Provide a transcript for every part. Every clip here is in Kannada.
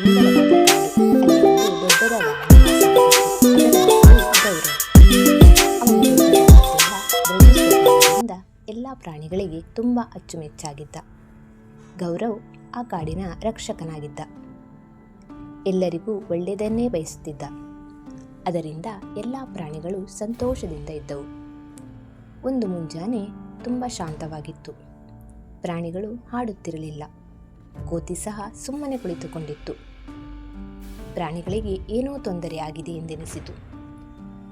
ಎಲ್ಲ ಪ್ರಾಣಿಗಳಿಗೆ ತುಂಬ ಅಚ್ಚುಮೆಚ್ಚಾಗಿದ್ದ ಗೌರವ್ ಆ ಕಾಡಿನ ರಕ್ಷಕನಾಗಿದ್ದ. ಎಲ್ಲರಿಗೂ ಒಳ್ಳೆಯದನ್ನೇ ಬಯಸುತ್ತಿದ್ದ. ಅದರಿಂದ ಎಲ್ಲ ಪ್ರಾಣಿಗಳು ಸಂತೋಷದಿಂದ ಇದ್ದವು. ಒಂದು ಮುಂಜಾನೆ ತುಂಬ ಶಾಂತವಾಗಿತ್ತು. ಪ್ರಾಣಿಗಳು ಹಾಡುತ್ತಿರಲಿಲ್ಲ. ಕೋತಿ ಸಹ ಸುಮ್ಮನೆ ಕುಳಿತುಕೊಂಡಿತ್ತು. ಪ್ರಾಣಿಗಳಿಗೆ ಏನೋ ತೊಂದರೆ ಆಗಿದೆ ಎಂದೆನಿಸಿತು.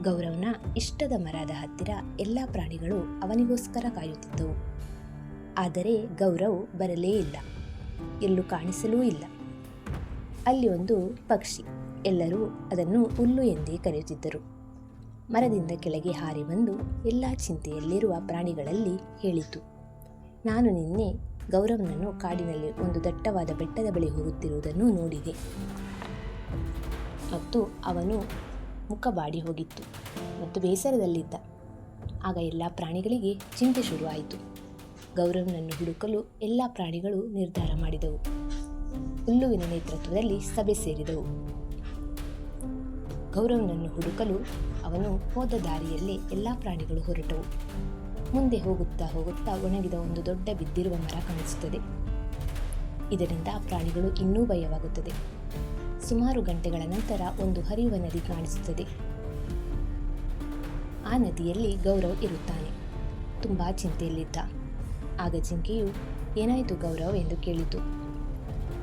ಗೌರವ್ನ ಇಷ್ಟದ ಮರದ ಹತ್ತಿರ ಎಲ್ಲ ಪ್ರಾಣಿಗಳು ಅವನಿಗೋಸ್ಕರ ಕಾಯುತ್ತಿದ್ದವು. ಆದರೆ ಗೌರವ್ ಬರಲೇ ಇಲ್ಲ. ಎಲ್ಲೂ ಕಾಣಿಸಲೂ ಇಲ್ಲ. ಅಲ್ಲಿ ಒಂದು ಪಕ್ಷಿ, ಎಲ್ಲರೂ ಅದನ್ನು ಹುಲ್ಲು ಎಂದೇ ಕರೆಯುತ್ತಿದ್ದರು. ಮರದಿಂದ ಕೆಳಗೆ ಹಾರಿ ಬಂದು ಎಲ್ಲ ಚಿಂತೆಯಲ್ಲಿರುವ ಪ್ರಾಣಿಗಳಲ್ಲಿ ಹೇಳಿತು. ನಾನು ನಿನ್ನೆ ಗೌರವ್ನನ್ನು ಕಾಡಿನಲ್ಲಿ ಒಂದು ದಟ್ಟವಾದ ಬೆಟ್ಟದ ಬಳಿ ಹೋಗುತ್ತಿರುವುದನ್ನು ನೋಡಿದೆ. ಮತ್ತು ಅವನು ಮುಖ ಬಾಡಿ ಹೋಗಿತ್ತು ಮತ್ತು ಬೇಸರದಲ್ಲಿದ್ದ. ಆಗ ಎಲ್ಲ ಪ್ರಾಣಿಗಳಿಗೆ ಚಿಂತೆ ಶುರುವಾಯಿತು. ಗೌರವ್ನನ್ನು ಹುಡುಕಲು ಎಲ್ಲ ಪ್ರಾಣಿಗಳು ನಿರ್ಧಾರ ಮಾಡಿದವು. ಹುಲ್ಲುವಿನ ನೇತೃತ್ವದಲ್ಲಿ ಸಭೆ ಸೇರಿದವು. ಗೌರವ್ನನ್ನು ಹುಡುಕಲು ಅವನು ಹೋದ ದಾರಿಯಲ್ಲಿ ಎಲ್ಲ ಪ್ರಾಣಿಗಳು ಹೊರಟವು. ಮುಂದೆ ಹೋಗುತ್ತಾ ಹೋಗುತ್ತಾ ಒಣಗಿದ ಒಂದು ದೊಡ್ಡ ಬಿದ್ದಿರುವ ಮರ ಕಾಣಿಸುತ್ತದೆ. ಇದರಿಂದ ಪ್ರಾಣಿಗಳು ಇನ್ನೂ ಭಯವಾಗುತ್ತದೆ. ಸುಮಾರು ಗಂಟೆಗಳ ನಂತರ ಒಂದು ಹರಿಯುವ ನದಿ ಕಾಣಿಸುತ್ತದೆ. ಆ ನದಿಯಲ್ಲಿ ಗೌರವ್ ಇರುತ್ತಾನೆ. ತುಂಬ ಚಿಂತೆಯಲ್ಲಿದ್ದ. ಆಗ ಜಿಂಕೆಯು, ಏನಾಯಿತು ಗೌರವ್? ಎಂದು ಕೇಳಿತು.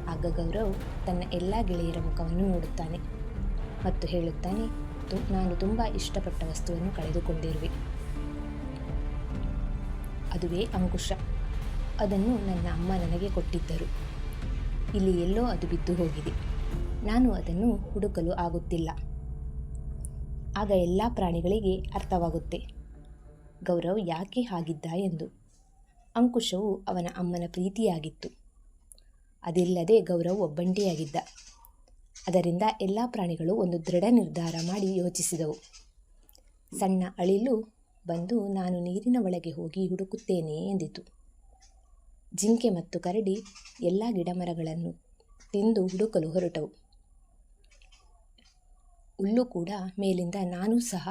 ಆಗ ಗೌರವ್ ತನ್ನ ಎಲ್ಲ ಗೆಳೆಯರ ಮುಖವನ್ನು ನೋಡುತ್ತಾನೆ ಮತ್ತು ಹೇಳುತ್ತಾನೆ, "ತು- ನಾನು ತುಂಬ ಇಷ್ಟಪಟ್ಟ ವಸ್ತುವನ್ನು ಕಳೆದುಕೊಂಡಿರುವೆ. ಅದುವೇ ಅಂಕುಶ. ಅದನ್ನು ನನ್ನ ಅಮ್ಮ ನನಗೆ ಕೊಟ್ಟಿದ್ದರು. ಇಲ್ಲಿ ಎಲ್ಲೋ ಅದು ಬಿದ್ದು ಹೋಗಿದೆ. ನಾನು ಅದನ್ನು ಹುಡುಕಲು ಆಗುತ್ತಿಲ್ಲ. ಆಗ ಎಲ್ಲ ಪ್ರಾಣಿಗಳಿಗೆ ಅರ್ಥವಾಗುತ್ತೆ. ಗೌರವ್ ಯಾಕೆ ಹಾಗಿದ್ದ ಎಂದು. ಅಂಕುಶವು ಅವನ ಅಮ್ಮನ ಪ್ರೀತಿಯಾಗಿತ್ತು. ಅದಿಲ್ಲದೆ ಗೌರವ್ ಒಬ್ಬಂಟಿಯಾಗಿದ್ದ. ಅದರಿಂದ ಎಲ್ಲ ಪ್ರಾಣಿಗಳು ಒಂದು ದೃಢ ನಿರ್ಧಾರ ಮಾಡಿ ಯೋಚಿಸಿದವು. ಸಣ್ಣ ಅಳಿಲು ಬಂದು ನಾನು ನೀರಿನ ಒಳಗೆ ಹೋಗಿ ಹುಡುಕುತ್ತೇನೆ ಎಂದಿತು. ಜಿಂಕೆ ಮತ್ತು ಕರಡಿ ಎಲ್ಲ ಗಿಡಮರಗಳನ್ನು ತಿಂದು ಹುಡುಕಲು ಹೊರಟವು. ಹುಲ್ಲು ಕೂಡ ಮೇಲಿಂದ ನಾನು ಸಹ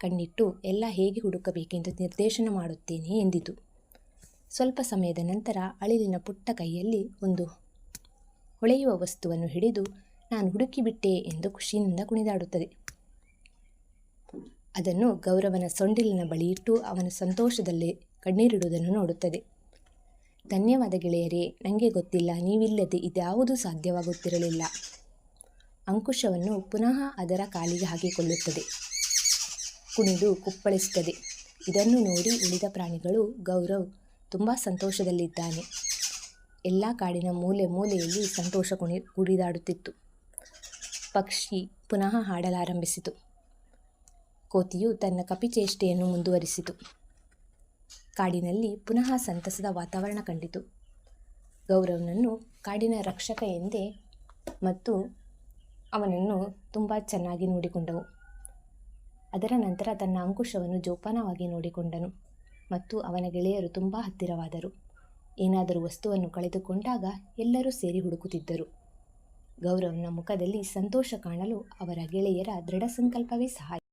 ಕಣ್ಣಿಟ್ಟು ಎಲ್ಲ ಹೇಗೆ ಹುಡುಕಬೇಕೆಂದು ನಿರ್ದೇಶನ ಮಾಡುತ್ತೇನೆ ಎಂದಿತು. ಸ್ವಲ್ಪ ಸಮಯದ ನಂತರ ಅಳಿಲಿನ ಪುಟ್ಟ ಕೈಯಲ್ಲಿ ಒಂದು ಹೊಳೆಯುವ ವಸ್ತುವನ್ನು ಹಿಡಿದು ನಾನು ಹುಡುಕಿಬಿಟ್ಟೆ ಎಂದು ಖುಷಿಯಿಂದ ಕುಣಿದಾಡುತ್ತದೆ. ಅದನ್ನು ಗೌರವನ ಸೊಂಡಿಲಿನ ಬಳಿ ಇಟ್ಟು ಅವನ ಸಂತೋಷದಲ್ಲಿ ಕಣ್ಣೀರಿಡುವುದನ್ನು ನೋಡುತ್ತದೆ. ಧನ್ಯವಾದ ಗೆಳೆಯರೇ ನನಗೆ ಗೊತ್ತಿಲ್ಲ, ನೀವಿಲ್ಲದೆ ಇದ್ಯಾವುದೂ ಸಾಧ್ಯವಾಗುತ್ತಿರಲಿಲ್ಲ. ಅಂಕುಶವನ್ನು ಪುನಃ ಅದರ ಕಾಲಿಗೆ ಹಾಕಿಕೊಳ್ಳುತ್ತದೆ. ಕುಣಿದು ಕುಪ್ಪಳಿಸುತ್ತದೆ. ಇದನ್ನು ನೋಡಿ ಉಳಿದ ಪ್ರಾಣಿಗಳು, ಗೌರವ್ ತುಂಬ ಸಂತೋಷದಲ್ಲಿದ್ದಾನೆ. ಎಲ್ಲ ಕಾಡಿನ ಮೂಲೆ ಮೂಲೆಯಲ್ಲಿ ಸಂತೋಷ ಕುಣಿ ಕುಡಿದಾಡುತ್ತಿತ್ತು ಪಕ್ಷಿ ಪುನಃ ಹಾಡಲಾರಂಭಿಸಿತು. ಕೋತಿಯು ತನ್ನ ಕಪಿಚೇಷ್ಟೆಯನ್ನು ಮುಂದುವರಿಸಿತು. ಕಾಡಿನಲ್ಲಿ ಪುನಃ ಸಂತಸದ ವಾತಾವರಣ ಕಂಡಿತು. ಗೌರವ್ನನ್ನು ಕಾಡಿನ ರಕ್ಷಕ ಎಂದೇ ಮತ್ತು ಅವನನ್ನು ತುಂಬ ಚೆನ್ನಾಗಿ ನೋಡಿಕೊಂಡವು. ಅದರ ನಂತರ ತನ್ನ ಅಂಕುಶವನ್ನು ಜೋಪಾನವಾಗಿ ನೋಡಿಕೊಂಡನು ಮತ್ತು ಅವನ ಗೆಳೆಯರು ತುಂಬ ಹತ್ತಿರವಾದರು. ಏನಾದರೂ ವಸ್ತುವನ್ನು ಕಳೆದುಕೊಂಡಾಗ ಎಲ್ಲರೂ ಸೇರಿ ಹುಡುಕುತ್ತಿದ್ದರು. ಗೌರವನ ಮುಖದಲ್ಲಿ ಸಂತೋಷ ಕಾಣಲು ಅವರ ಗೆಳೆಯರ ದೃಢ ಸಂಕಲ್ಪವೇ ಸಹಾಯ